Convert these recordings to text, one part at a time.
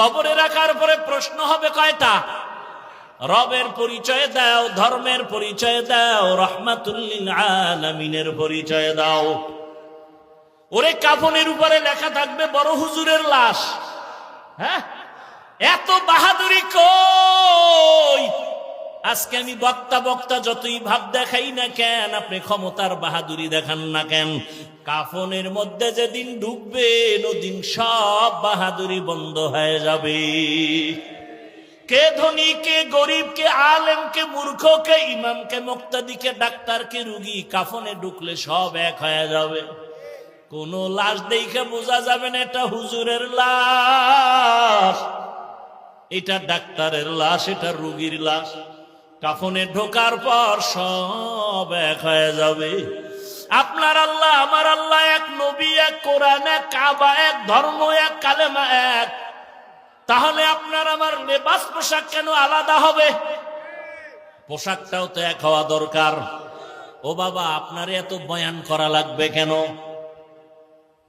কবরে রাখার পরে প্রশ্ন হবে কয়টা? রবের পরিচয় দাও, ধর্মের পরিচয় দাও রহমাতুল্লিল পরিচয় দাও। ওরে কাফনের উপরে লেখা থাকবে, বড় হুজুরের লাশ। হ্যাঁ? এত বাহাদুরি কই? আজকে আমি বক্তা বক্তা যতই ভাব দেখাই না কেন, আপনি ক্ষমতার বাহাদুরি দেখান না কেন? কাফনের মধ্যে যেদিন ঢুকবেন ওদিন সব বাহাদুরি বন্ধ হয়ে যাবে। কে ধনী, কে গরিব, কে আলেম, কে মূর্খ, কে ইমাম, কে মুক্তাদি, কে ডাক্তার, কে রুগী, কাফনে ঢুকলে সব এক হয়ে যাবে। কোন লাশ দেখে বোঝা যাবে না এটা হুজুরের লাশ। এটা ডাক্তারের লাশ, এটা রুগীর লাশ। কাফনে ঢোকার পর সব এক হয়ে যাবে। আপনার আল্লাহ, আমার আল্লাহ এক নবী, এক কোরআন, এক কাবা, এক ধর্ম, এক কালেমা, এক। তাহলে আপনার আমার লেবাস পোশাক কেন আলাদা হবে? পোশাকটাও তো এক হওয়া দরকার। ও বাবা, আপনার এত বয়ান করা লাগবে কেন?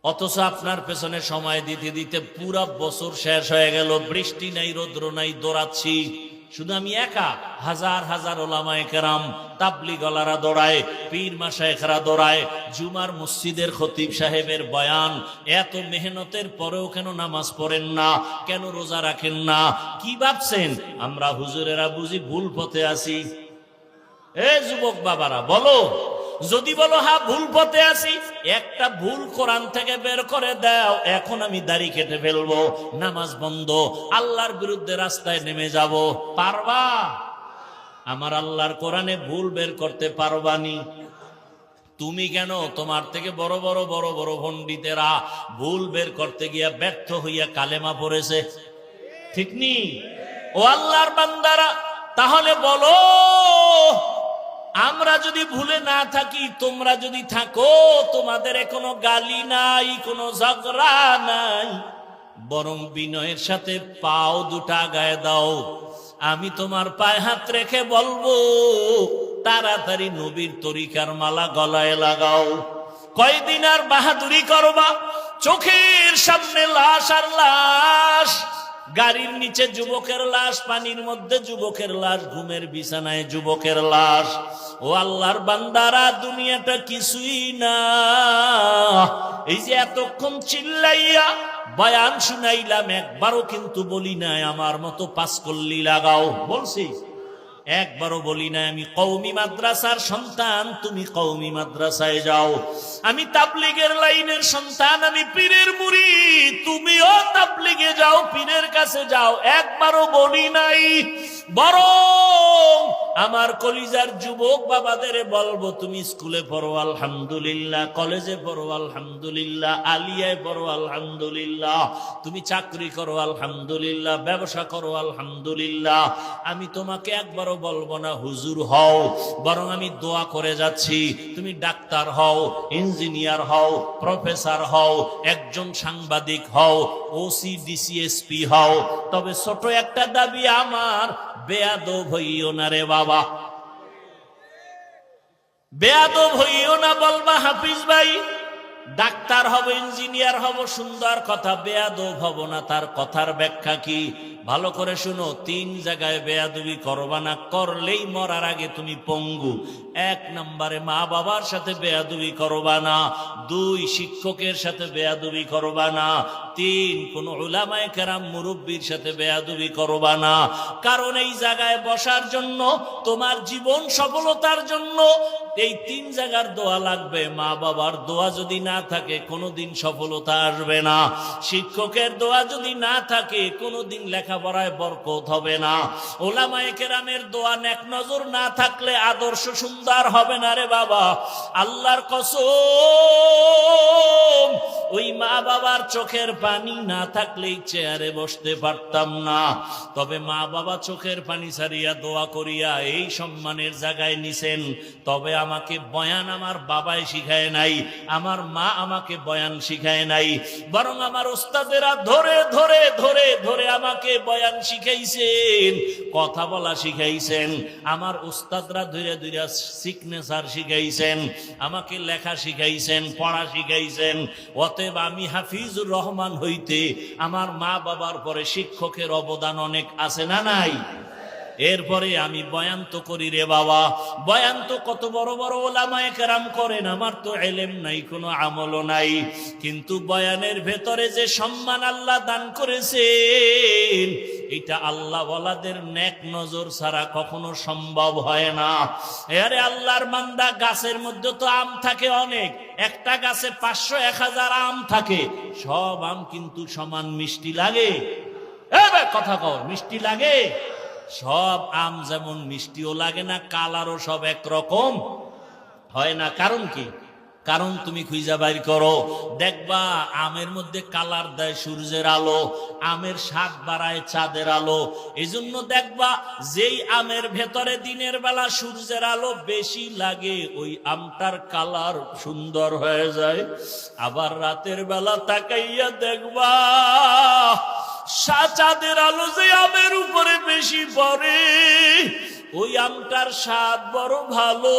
অথচ আপনার পেছনে সময় দিতে দিতে পুরা বছর শেষ হয়ে গেল, বৃষ্টি নাই, রৌদ্র নাই, দৌড়াচ্ছি। শুধু আমি একা, হাজার হাজার ওলামায় কেরাম তাবলি গলারা দৌড়ায়, পীর মাসায়খরা দৌড়ায়, জুমার মসজিদের খতিব সাহেবের বয়ান, এত মেহনতের পরেও কেন নামাজ পড়েন না, কেন রোজা রাখেন না, কি ভাবছেন? আমরা হুজুরেরা বুঝি ভুল পথে আছি। এ যুবক বাবারা, বলো। যদি বলো হা ভুল পথে আছি, একটা ভুল কোরআন থেকে বের করে দাও, এখন আমি দাড়ি কেটে ফেলব, নামাজ বন্ধ, আল্লাহর বিরুদ্ধে রাস্তায় নেমে যাব। পারবা? আমার আল্লাহর কোরআনে ভুল বের করতে পারবানি তুমি কেন? তোমার থেকে বড় বড় বড় বড় পণ্ডিতেরা ভুল বের করতে গিয়া ব্যর্থ হইয়া কালেমা পড়েছে। ঠিক নি? ও আল্লাহর বান্দারা, তাহলে বলো আমরা যদি ভুলে না থাকি, তোমরা যদি থাকো, তোমাদের কোনো গালি নাই, কোনো ঝগড়া নাই। বরং বিনয়ের সাথে পাও দুটা গায়ে দাও। আমি তোমার পায়ে হাত রেখে বলব, তাড়াতাড়ি নবীর তরিকার মালা গলায় লাগাও। কয়দিন আর বাহাদুরি করবা? চোখের সামনে লাশ আর লাশ। গাড়ির নিচে যুবকের লাশ, পানির মধ্যে যুবকের লাশ, ঘুমের বিছানায় যুবকের লাশ। ও আল্লাহর বান্দারা, দুনিয়াটা কিছুই না। এই যে এতক্ষণ চিল্লাইয়া বয়ান শুনাইলাম, একবারও কিন্তু বলি নাই, আমার মতো পাস করলি লাগাও। বলছি একবারও বলি না, আমি কৌমি মাদ্রাসার সন্তান, তুমি কৌমি মাদ্রাসায় যাও। আমি তাবলিগের লাইনের সন্তান, আমি পীরের মুড়ি তুমিও তাবলিগে যাও, পীরের কাছে যাও। একবারও বলি নাই, বরং আমার কলিজার যুবক বাবাদের বলব, তুমি স্কুলে পড়ো, আলহামদুলিল্লাহ। কলেজে পড়ো, আলহামদুলিল্লাহ। আলিয়ায় পড়ো, আলহামদুলিল্লাহ। তুমি চাকরি করো, আলহামদুলিল্লাহ। ব্যবসা করো, আলহামদুলিল্লাহ। আমি তোমাকে একবারও বলব না, হুজুর হও, বরং আমি দোয়া করে যাচ্ছি। তুমি ডাক্তার হও, ইঞ্জিনিয়ার হও, প্রফেসর হও, একজন সাংবাদিক হও, ওসি ডিসিএসপি হও। তবে ছোট একটা দাবি আমার, বেয়াদব হইও না রে বাবা। বেয়াদব হইও না বলবা হাফিজ ভাই। ডাক্তার হব, ইঞ্জিনিয়ার হব, সুন্দর কথা, বেয়াদব হব না, তার কথার ব্যাখ্যা কি? ভালো করে শুনো, তিন জায়গায় বেয়াদবি করবা না, করলেই মরার আগে তুমি পঙ্গু। এক নম্বরে মা বাবার সাথে বেয়াদবি করবা না, দুই শিক্ষকের সাথে বেয়াদবি করবা না, তিন কোন ওলামায় কেরাম, মুরব্বীর সাথে বেয়াদবি করবা না। কারণ এই জায়গায় বসার জন্য, তোমার জীবন সফলতার জন্য এই তিন জায়গার দোয়া লাগবে, মা বাবার দোয়া যদি না থাকে, কোনোদিন সফলতা আসবে না। শিক্ষকের দোয়া যদি না থাকে, কোনোদিন লেখাপড়ায় বরকত হবে না। ওলামায়ে কেরামের দোয়া এক নজর না থাকলে আদর্শ সুন্দর হবে না রে বাবা। আল্লাহর কসম। চোখের পানি না থাকলেই চেয়ারে বসতে পারতাম না। তবে মা বাবা চোখের পানি ছাড়িয়া দোয়া করিয়া এই সম্মানের জায়গায় নিছেন। তবে আমাকে বয়ান আমার বাবাই শিখায় নাই, আমার মা আমাকে বয়ান শিখায় নাই। বরং আমার ওস্তাদেরা ধরে ধরে ধরে ধরে আমাকে বয়ান শিখাইছেন, কথা বলা শিখাইছেন, আমার উস্তাদরা ধীরে ধীরে সিগনেচার শিখাইছেন, আমাকে লেখা শিখাইছেন, পড়া শিখাইছেন, অতএব আমি হাফিজুর রহমান হইতে আমার মা বাবার পরে শিক্ষকের অবদান অনেক আছে না নাই? এরপরে আমি বয়ান তো করি রে বাবা। বয়ান তো কত বড় বড় ওলামায় কেরাম করেন, আমার তো এলেম নাই, কোনো আমলও নাই। কিন্তু বয়ানের ভেতরে যে সম্মান আল্লাহ দান করেছেন, এটা আল্লাহ ওয়ালাদের নেক নজর ছাড়া কখনো সম্ভব হয় না। আরে আল্লাহর মান্দা গাছের মধ্যে তো আম থাকে অনেক, একটা গাছে পাঁচশো এক হাজার আম থাকে, সব আম কিন্তু সমান মিষ্টি লাগে। কথা কর মিষ্টি লাগে? সব আম যেমন মিষ্টিও লাগে না, কালারও সব একরকম। হয় না? কারণ কি? কারণ তুমি খুঁজা বাইর করো। দেখবা আমের মধ্যে কালার দেয় সূর্যের আলো, আমের স্বাদ বাড়ায় চাঁদের আলো। এই জন্য দেখবা যেই আমের ভেতরে দিনের বেলা সূর্যের আলো বেশি লাগে, ওই আমটার কালার সুন্দর হয়ে যায়। আবার রাতের বেলা তাকাইয়া দেখবা চাঁদের আলো যে আমের উপরে বেশি পড়ে ওই আমটার স্বাদ বড় ভালো।